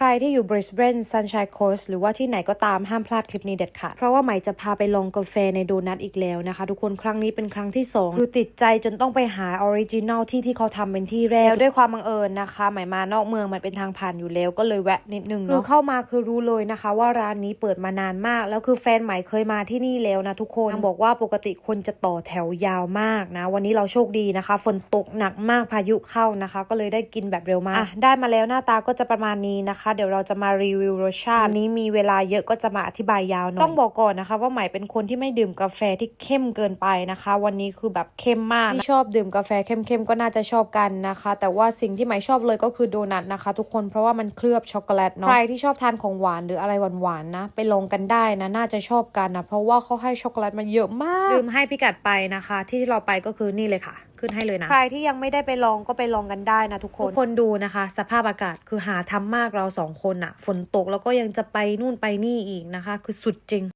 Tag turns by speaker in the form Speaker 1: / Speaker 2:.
Speaker 1: ใครที่อยู่ Brisbane Sunshine Coast หรือว่าที่ไหนก็ตามห้ามพลาดคลิปนี้เด็ดขาดเพราะว่าใหม่จะพาไปลองกาแฟในโดนัทอีกแล้วนะคะ ทุกคนครั้งนี้เป็นครั้งที่ 2 คือติดใจจนต้องไปหาออริจินัลที่ที่เขาทำเป็นที่แรกด้วยความบังเอิญนะคะใหม่มานอกเมืองมันเป็นทางผ่านอยู่แล้วก็เลยแวะนิดนึงคือเข้ามาคือรู้เลยนะคะ ว่าร้านนี้เปิดมานานมาก แล้วคือแฟนใหม่เคยมาที่นี่แล้วนะทุกคนบอกว่าปกติคนจะต่อแถวยาวมากนะ วันนี้เราโชคดีนะคะ ฝนตกหนักมากพายุเข้านะคะ ก็เลยได้กินแบบเร็วมากอะได้มาแล้วหน้าตาก็จะประมาณนี้นะคะเดี๋ยวเราจะมารีวิวรสชาติวันนี้มีเวลาเยอะก็จะมาอธิบายยาวหน่อยต้องบอกก่อนนะคะ ว่าใหม่เป็นคนที่ไม่ดื่มกาแฟที่เข้มเกินไปนะคะ วันนี้คือแบบเข้มมากที่ชอบดื่มกาแฟเข้มๆก็น่าจะชอบกันนะคะ แต่ว่าสิ่งที่ใหม่ชอบเลยก็คือโดนัทนะคะ ทุกคนเพราะว่ามันเคลือบช็อกโกแลตเนาะใครที่ชอบทานของหวานหรืออะไรหวานๆนะ ไปลองกันได้นะน่าจะชอบกันนะเพราะว่าเขาให้ช็อกโกแลตมาเยอะมากลืมให้พิกัดไปนะคะ ที่เราไปก็คือนี่เลยค่ะ ขึ้นให้เลยนะ ใครที่ยังไม่ได้ไปลองก็ไปลองกันได้นะทุกคน ทุกคนดูนะคะ สภาพอากาศคือหาทำมากเราสองคนอะฝนตกแล้วก็ยังจะไปนู่นไปนี่อีกนะคะ คือสุดจริง